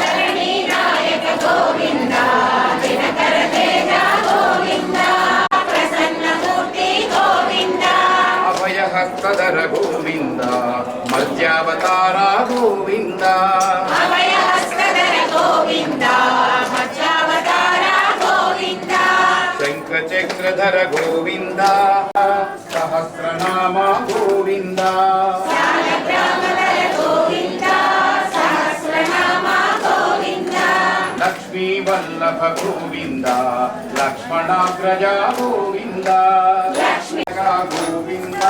ధరణీ నాయక గోవింద దినకర తేజ గోవింద అభయ గోవింద గోవింద. చక్రధర గోవింద సహస్రనామ గోవింద. లక్ష్మీ వల్లభ గోవింద. లక్ష్మణాగ్రజ గోవింద గోవింద.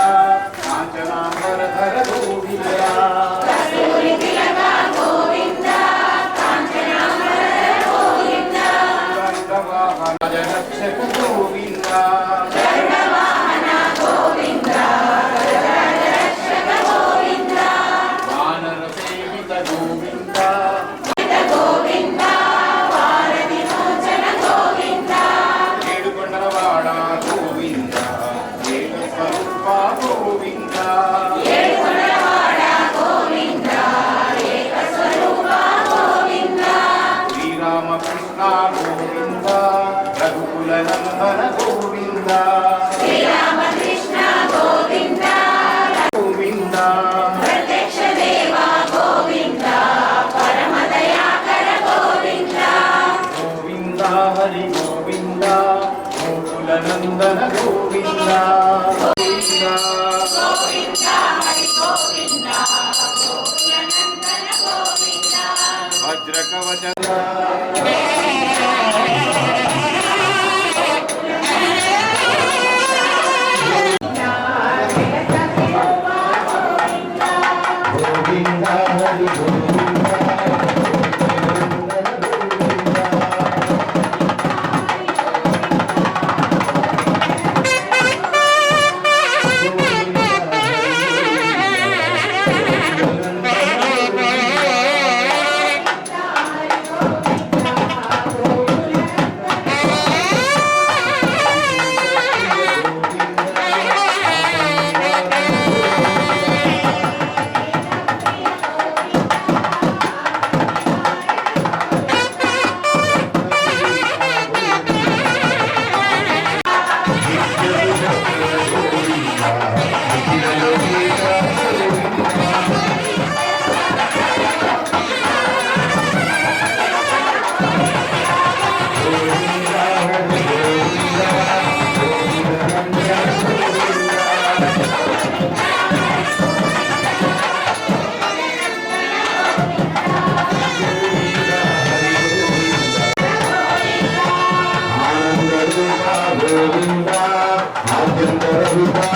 కాంచనాంబరధర గోవింద. గరుడవాహన నందన గోవింద గోవింద గోవింద హరి గోవింద గోవింద ఆద్యంతర గోవింద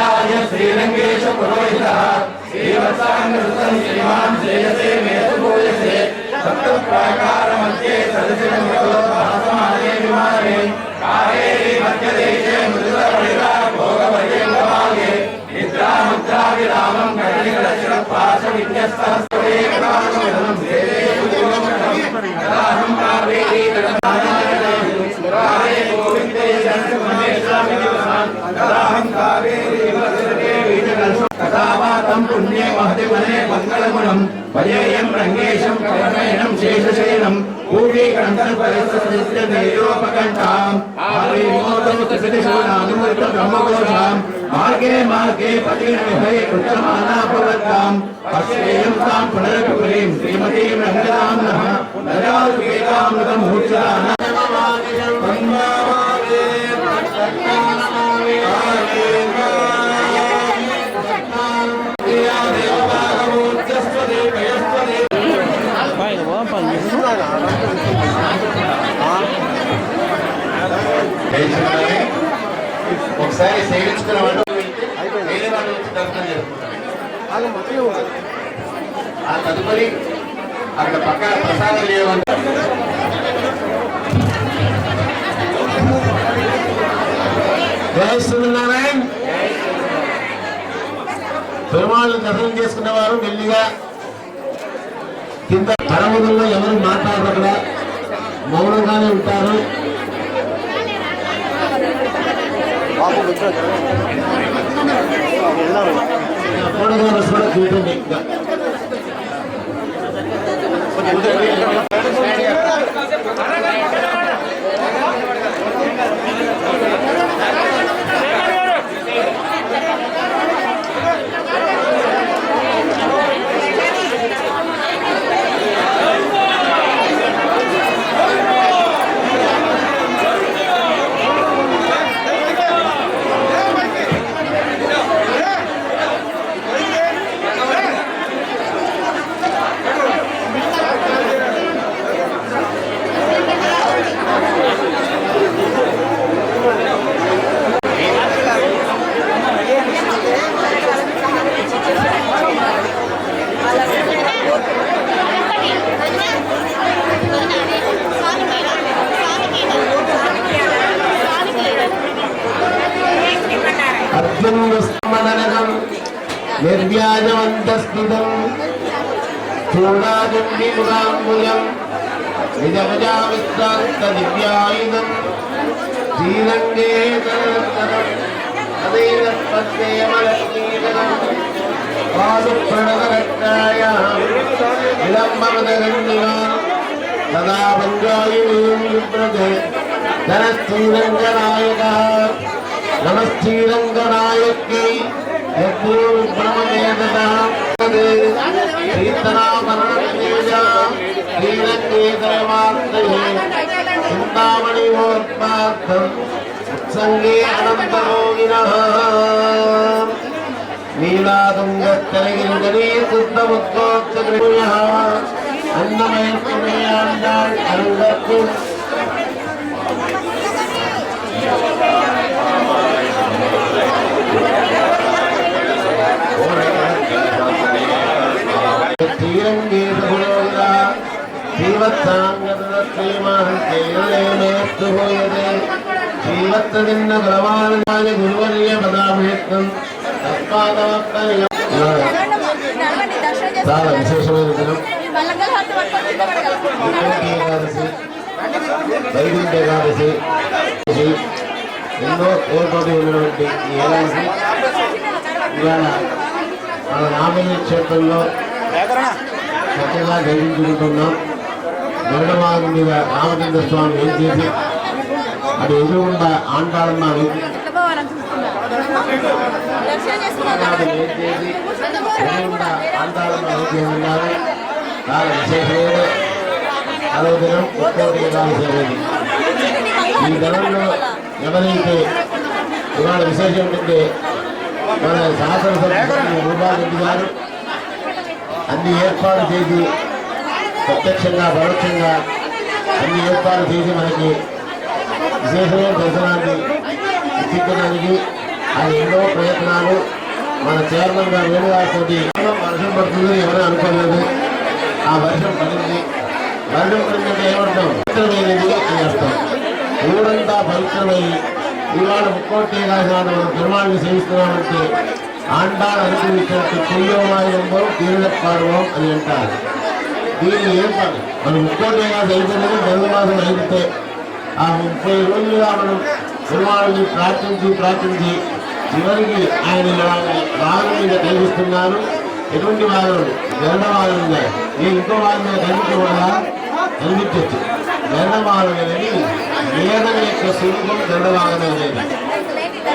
శ్రీపలాశ భట్టాయ శ్రీరంగేశ పురోహిత. శ్రీవత్సాంగ సుతం శ్రీమాన్ శ్రేయసే మేధ భూయసే సప్త ప్రాకార మధ్యే సదశివం భాసమానే విమానే కావేరీ మధ్యదేశే మృదుల పరిగా భజేయం రంగేశం కవనయనం శేషశయనం పూర్వీకంఠపరిస్థితియోపకంఠాం ఆవిమోదముఖసిశూనానుమృత బ్రహ్మఘోషాం మార్గే మార్గే పతిర్విభై కృత్యమానాపవద్దాం పశ్యేయం తాం పునరపురీం శ్రీమతీం రంగదాం నః నజాసుకేకామృతమూర్ఛాన దయచేసి ఒకసారి సేవించుకున్న వాళ్ళు దర్శనం చేసుకుంటారు. ఆ తదుపరి అక్కడ పక్కన ప్రసాదం జై శ్రీనారాయణ పెరుమాళ్ళు దర్శనం చేసుకున్న వారు మెల్లిగా కింద పరవదుల్లో ఎవరు మాట్లాడకుండా మౌనంగానే ఉంటారు. చూడండి. ఇంకా నిర్వ్యాజవంతస్థితం చూడాజంబిముఖాంబుజం దివ్యాయుధం శ్రీరంగే తదేన ప్రత్యేమలక్ష్మీకరం పాదు ప్రణవరక్షాయ విలంబమదగన్యా విభ్రతే ధనశ్రీరంగనాయక నమశ్రీరంగనాయకై యజ్ఞో சங்கே அனந்தமோகினः நீலாதுங்கத்தலையில் கணேர் சுத்தமுத்தோத்தகிருயः அன்னமயத்துமையாண்டாள் அரங்கத்தில் జీవత్తదిన్నగలవాణి గురువర్య పదాభిషిక్తం చాలా విశేషమైన దినం ఏకాదశి వైకుంఠ ఏకాదశి ఎన్నో ఏర్పాటు ఉన్నటువంటి ఏడాది ఇవాళ మన నామిని క్షేత్రంలో చక్కగా జరిగించుకుంటున్నాం గరుడమార్గం మీద రామచంద్ర స్వామి ఏం చేసి ఎదురుగుండా ఆండాళమ్మ వెంకట ఉన్నారు చాలా విశేషమైన అదో దినం ఒక్కోటి ఈ దినంలో ఎవరైతే ఇవాళ విశేషం ఏంటంటే మన శాసనసభ్యులు రూపారెడ్డి గారు అన్ని ఏర్పాటు చేసి ప్రత్యక్షంగా పరోక్షంగా అన్ని ఏర్పాటు చేసి మనకి విశేషమైన దర్శనాన్ని ఇప్పించడానికి ఆయన ఎన్నో ప్రయత్నాలు మన చైర్మన్ గారు వేణుగారితో వర్షం పడుతుందని ఎవరూ అనుకోలేదు. ఆ వర్షం పడింది. వర్షం పడిందంటే ఏమంటాం? పవిత్రమైనది అని అర్థం. ఊరంతా పవిత్రమై ఇవాళ ముక్కోటి కాసిన మనం పెరుమాళ్ళని సేవిస్తున్నామంటే ఆండాలు అనుభవించినట్టు పుణ్యోమాయంలో తీరులపాడవం అని అంటారు దీన్ని ఏం పని మనం ముక్కోటి ఏకాశం అయిపోయిందని ధనుమాసం అయితే ఆ ముప్పై రోజులుగా మనం పెరుమాళ్ళని ప్రార్థించి ప్రార్థించి చివరికి ఆయన వాహనం మీద కనిపిస్తున్నారు ఎటువంటి వాహనం గరుడ వాహనం ఉన్నాయి ఏ ఇంకో వాహనం మీద కనిపించకూడదా కనిపించవచ్చు గరుడ వాహనం అనేది వేదన యొక్క స్వరూపం గరుడ వాహనం అనేది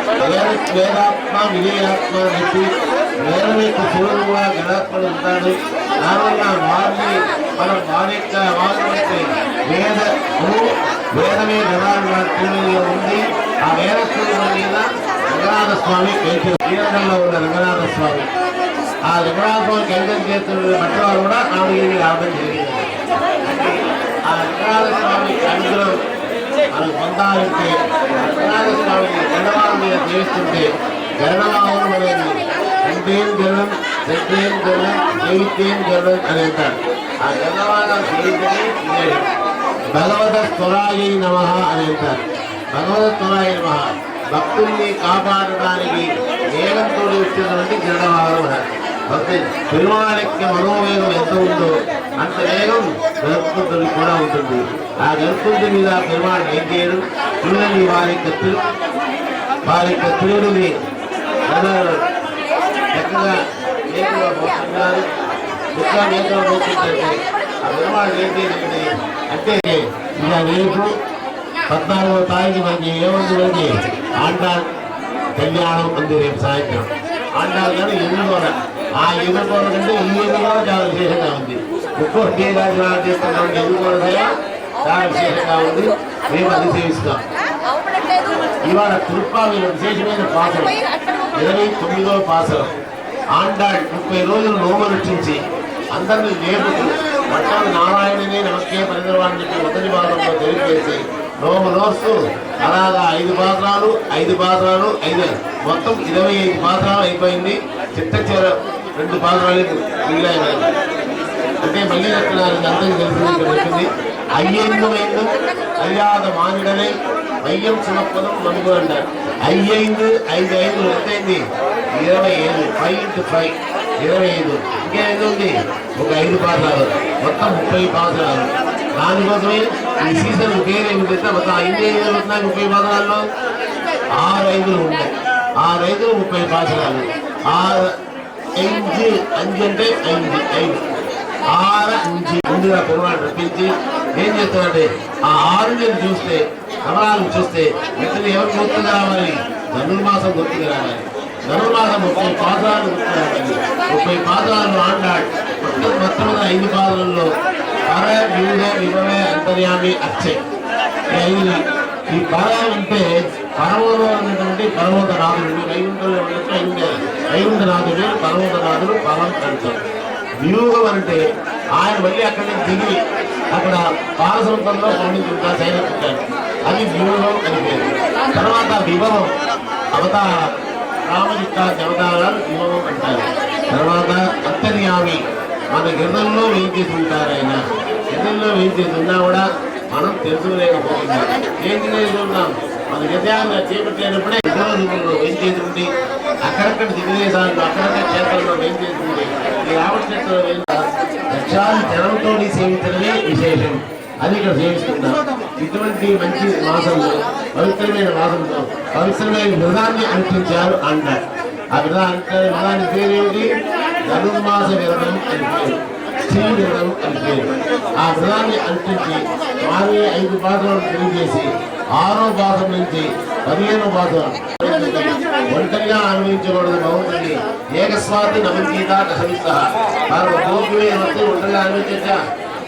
వేదాత్మ విజయాత్మ అని చెప్పి వేదం యొక్క గణాత్మడు ఉంటాడు దానివల్ల వారిని మనం వారి యొక్క వారి యొక్క వేదము వేదమే గణాత్మలో ఉంది ఆ వేద స్వరూపం మీద రంగనాథ స్వామి కైత్యం శ్రీరంగంలో ఉన్న రంగనాథ స్వామి ఆ రంగనాథ స్వామి కైత్యం చేస్తున్న బట్టలు కూడా ఆమె రావడం జరిగింది ఆ రంగనాథ స్వామి అనుగ్రహం మనం పొందాలంటే రంగనాథ స్వామిని గణవాహం మీద జీవిస్తుంటే గణవాహనం అనేది కంటేం గరణం శక్తేం గరణం దైత్యేం గరణం అని అంటారు ఆ గణవాహనం చేయించని భగవత స్థురాయి నమ అని అంటారు భగవత స్థురాయి నమ భక్తుల్ని కాపాడడానికి నేలంతో వచ్చినటువంటి గణవాహనం అంటారు. భక్తి పెరుమాళకి మనోవేగం ఎంత ఉందో అంత వేగం గరుత్మంతుడికి కూడా ఉంటుంది ఆ గరుత్మంతుడి మీద పెరుమాళ్ ఏం చేయడం పిల్లల్ని వారి యొక్క తిరు వారి యొక్క తిరుగుని చక్కగా నేతగా పోతున్నారు ఇంకా నేతగా పోతుంటే ఆ పెరుమాళ్ ఏం చేయాలంటే అంటే ఇక రేపు పద్నాలుగో తారీఖు మనకి ఏముంది మనకి ఆండాల్ కళ్యాణం ఉంది రేపు సాయంత్రం ఆండాల్ కానీ ఎన్నుకోన ఆ ఎన్నుకోన కంటే చాలా విశేషంగా ఉంది. ఒక్కో కేదాలు చేస్తున్నాం ఎన్నుకోన చాలా విశేషంగా ఉంది. మేము అది సేవిస్తాం ఇవాళ తిరుప్పావిలో విశేషమైన పాసరం ఇరవై తొమ్మిదవ పాసరం ఆండాళ్ ముప్పై రోజులు నోమనుష్ఠించి అందరినీ లేపుతూ పట్టాలు నారాయణనే నమస్కే పరిగణవాన్ని చెప్పి మొదటి భాగంలో తెలియజేసి నోము అలాగా ఐదు పాత్రాలు ఐదు పాత్రాలు ఐదు మొత్తం ఇరవై ఐదు పాత్రాలు అయిపోయింది. చిత్తచీర రెండు పాత్రాలు మిగిలాయి అంటే మళ్ళీ రత్నాలు అందరికీ తెలిసింది అయ్యేందు వైందు అయ్యాద మానుడనే వయ్యం సుమప్పదం మనుగు అంటారు. అయ్యేందు ఐదు ఐదు ఎంతైంది? ఇరవై ఐదు ఫైవ్ ఇంటూ ఫైవ్ ఇరవై ఐదు. ఇంకేది ఉంది? ఒక ఐదు పాత్రలు మొత్తం ముప్పై పాత్రలు దానికోసమే ఈ సీజన్ పేరు ఏమిటి మొత్తం ఐదు ఐదు ఉన్నాయి ముప్పై పాత్రల్లో ఆరు ఐదులు ఉన్నాయి. ఆరు ఐదులు ముప్పై పాత్రలు ఆరు అంజు అంజు అంటే ఐదు ఐదు. ఆరు అంజు ముందుగా కుర్రాడు రప్పించి ఏం చేస్తాడంటే ఆ ఆరు చూస్తే కమలాలను చూస్తే ఇతను ఎవరు గుర్తుకు రావాలి? ధనుర్మాసం గుర్తుకు రావాలి. ధనుర్మాసం ముప్పై పాదాలు గుర్తుకు రావాలి. ముప్పై పాదాలను ఆడాడు మొత్తం మొత్తం ఐదు పాదాలలో పర వివిధ విభవే అంతర్యామి అచ్చే ఈ ఐదు ఈ పదం అంటే పరమలో ఉన్నటువంటి పర్వత నాథుడు వైకుంఠంలో ఉన్నట్టు వైకుంఠ వైకుంఠ నాథుడు పర్వతనాథుడు నాథుడు పరం వ్యూహం అంటే ఆయన మళ్ళీ అక్కడి నుంచి దిగి అక్కడ పాలసముద్రంలో పండించుకుంటా సైనికుంటాడు అది వ్యూహం అని పేరు. తర్వాత విభవం అవతార రామచిత్త దేవతారాలు విభవం అంటారు. తర్వాత అంతర్యామి మన గిరిజల్లో ఏం చేసి ఉంటారు ఆయన? గిరిజల్లో ఏం చేసి ఉన్నా కూడా మనం తెలుసుకోలేకపోతున్నాం. ఏం చేసుకుంటాం మన హృదయాన్ని చేపట్టేటప్పుడే ఇతర రూపంలో ఏం చేస్తుంది అక్కడక్కడ దిగుదేశాలు అక్కడక్కడ క్షేత్రంలో ఏం చేస్తుంది? ఈ రావణ క్షేత్రంలో లక్షాలు జనంతో సేవించడమే విశేషం. అది ఇక్కడ సేవిస్తున్నాం ఇటువంటి మంచి మాసంలో పవిత్రమైన మాసంతో పవిత్రమైన వ్రతాన్ని అనుష్ఠించారు అంటారు. ఆ వ్రత అంటే వ్రతాన్ని పేరేంటి? ధనుర్మాస విరతం అని పేరు. స్త్రీ విరతం అని పేరు. ఆ వ్రతాన్ని అనుష్ఠించి వారి ఐదు పాత్రలు తెలియజేసి ఆరో పాత్ర నుంచి పదిహేనో పాత్ర ఒంటరిగా అనుభవించకూడదు బాగుంటుంది ఏకస్వాతి నమగీత దశమిస్త వారు గోపిమే వస్తే ఒంటరిగా అనుభవించా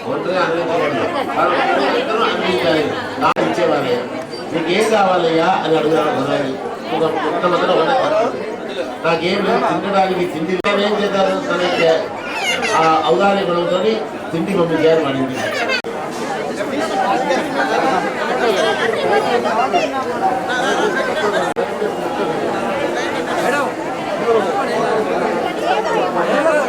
ఒంటరిగా అనుభవించకూడదు వారు ఇద్దరు అనుభవించాలి నాకు ఇచ్చేవాళ్ళే నీకు ఏం కావాలయ్యా అని అడుగుతారు ప్రధాని ఒక మొట్టమొదట ఉన్నది నాకేం లేదు తినడానికి తిండి లేదు. ఏం చేశారు తనకి ఆ అవగాహన గుణంతో తిండి పంపించారు వాడింది పెద్ద 何?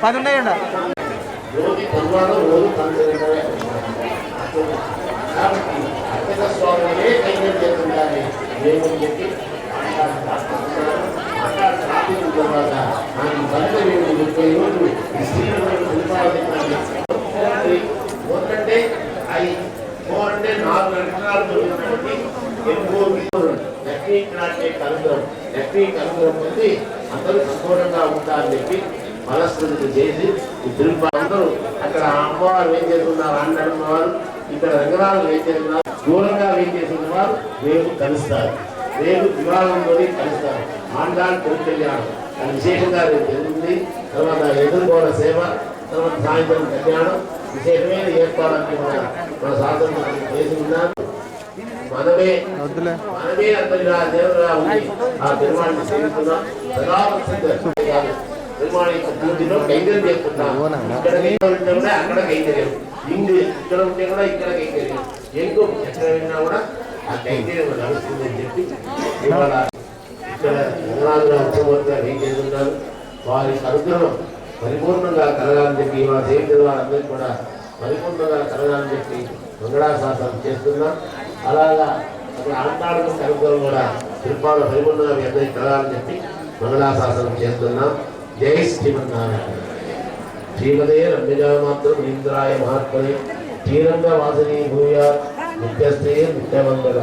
ఫోర్ ఉన్నాయండి. నాలుగు అక్షరాలతో ఎక్కువ టెక్నిక్ కలుగుతాం టెక్నిక్ కలుగుతాం అందరూ సంతోషంగా ఉంటారని చెప్పి మనస్కృతి చేసి ఈ అందరూ అక్కడ అమ్మవారు ఏం చేస్తున్నారు? అన్నమ్మ వారు ఇక్కడ రంగనాథులు ఏం చేస్తున్నారు? దూరంగా ఏం చేస్తున్న వారు రేపు కలుస్తారు. రేపు వివాహంతో కలుస్తారు. ఆండాలు తిరుకల్యాణం అది విశేషంగా రేపు జరుగుతుంది. తర్వాత ఎదుర్కోవడ సేవ తర్వాత సాయంత్రం కళ్యాణం. విశేషమైన ఏర్పాట్లు మన శాసనం చేసి ఉన్నారు. మనమే మనమే అంతగా దేవుడుగా ఉంది ఆ పెరుమాళని సేవిస్తున్నాం. సదా పెరుమాళ యొక్క పూజలో కైంకర్యం చేస్తున్నాం ఇక్కడ ఉంటే కూడా అక్కడ కైంకర్యం. ఇందు ఇక్కడ ఉంటే కూడా ఇక్కడ కైంకర్యం. ఎంకు ఎక్కడ వెళ్ళినా కూడా ఆ కైంకర్యం నడుస్తుందని చెప్పి ఇవాళ ఇక్కడ రంగనాథుల ఏం చేస్తున్నారు? వారి అనుగ్రహం పరిపూర్ణంగా కలగాలని చెప్పి ఇవాళ సేవించిన వారందరికీ కూడా పరిపూర్ణంగా కలగాలని చెప్పి మంగళాశాసనం చేస్తున్నాం అలాగా అక్కడ ఆంటాడుకు కలుగుదలు కూడా శిల్పాలు పరిపూర్ణంగా మీ అందరికీ కలగాలని చెప్పి మంగళాశాసనం చేస్తున్నాం జై శ్రీమన్నారాయణ. శ్రీమదే రమ్యజామాత్రం ఇంద్రాయ మహాత్మనే శ్రీరంగ వాసనీ భూయ నిత్యస్తే నిత్యమంగళ